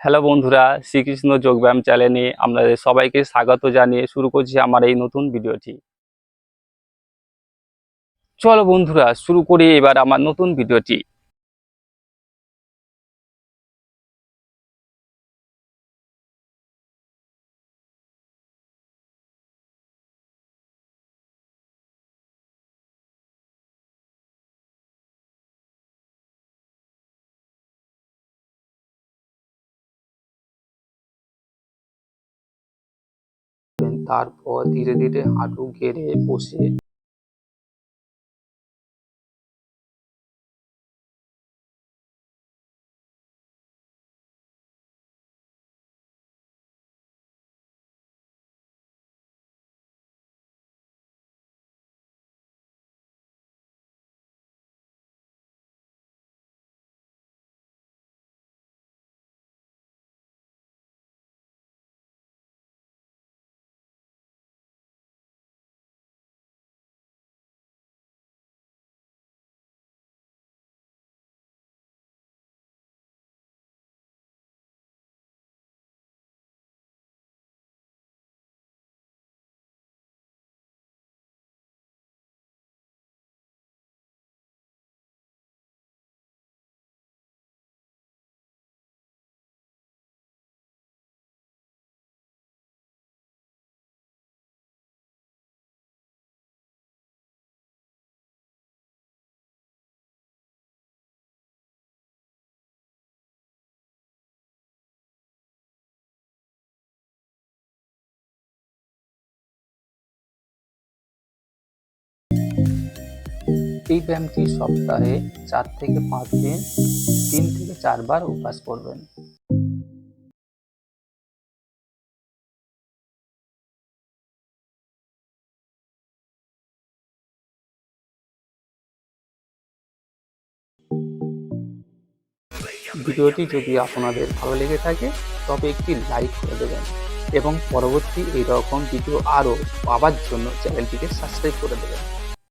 Hello বন্ধুরা, শ্রীকৃষ্ণ যোগব্যায়াম চ্যানেলে আপনাদের সবাইকে স্বাগত জানিয়ে শুরু করছি আমার এই নতুন ভিডিওটি। চলো বন্ধুরা, শুরু করি এবার আমার নতুন ভিডিওটি। তারপর ধীরে ধীরে হাঁটু গেড়ে বসে এই ব্যায়ামটি সপ্তাহে চার থেকে পাঁচ দিন, তিন থেকে চারবার অভ্যাস করবেন। ভিডিওটি যদি আপনাদের ভালো লেগে থাকে, তবে একটি লাইক করে দেবেন এবং পরবর্তী এই রকম ভিডিও আরও পাওয়ার জন্য চ্যানেলটিকে সাবস্ক্রাইব করে দেবেন।